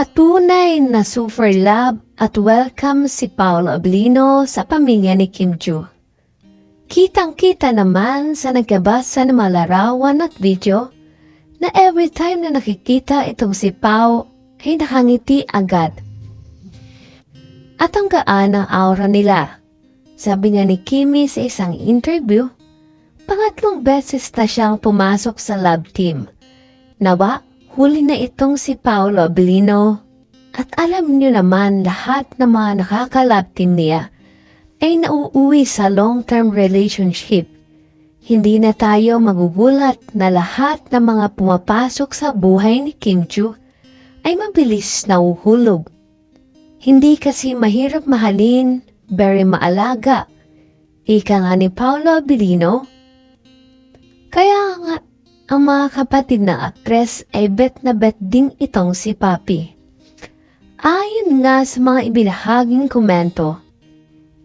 Patunay na super love at welcome si Paolo Ablino sa pamilya ni Kim Ju. Kitang-kita naman sa nagkabasa ng mga larawan at video na every time na nakikita itong si Pao ay nakangiti agad. At ang gaan ang aura nila. Sabi nga ni Kimi sa isang interview, pangatlong beses na siyang pumasok sa love team. Nawa, huli na itong si Paolo Abilino. At alam niyo naman lahat ng mga nakaka-love team niya ay nauuwi sa long-term relationship. Hindi na tayo magugulat na lahat ng mga pumapasok sa buhay ni Kim Chu ay mabilis na uhulog. Hindi kasi mahirap mahalin, very maalaga. Ika nga ni Paolo Abilino. Kaya nga, ang mga kapatid na aktres ay bet na bet din itong si Papi. Ayon nga sa mga ibinahaging komento,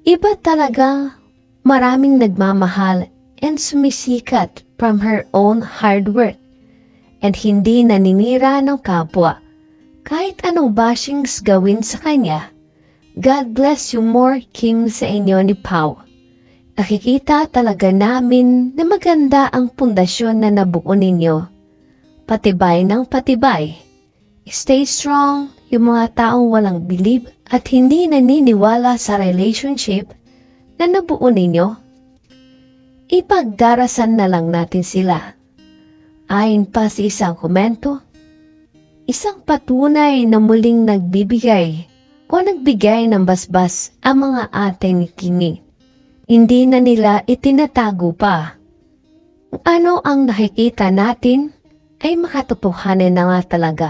iba talaga maraming nagmamahal and sumisikat from her own hard work and hindi naninira ng kapwa kahit anong bashings gawin sa kanya. God bless you more, Kim, sa inyo ni Pau. Nakikita talaga namin na maganda ang pundasyon na nabuo ninyo. Patibay ng patibay. Stay strong, yung mga taong walang believe at hindi naniniwala sa relationship na nabuo ninyo. Ipagdarasan na lang natin sila. Ayon pa sa isang komento, isang patunay na muling nagbibigay o nagbigay ng basbas ang mga ate ni Kimi. Hindi na nila itinatago pa. Ano ang nakikita natin ay makatotohanan na nga talaga.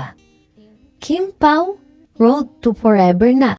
Kim Pao, Road to Forever na.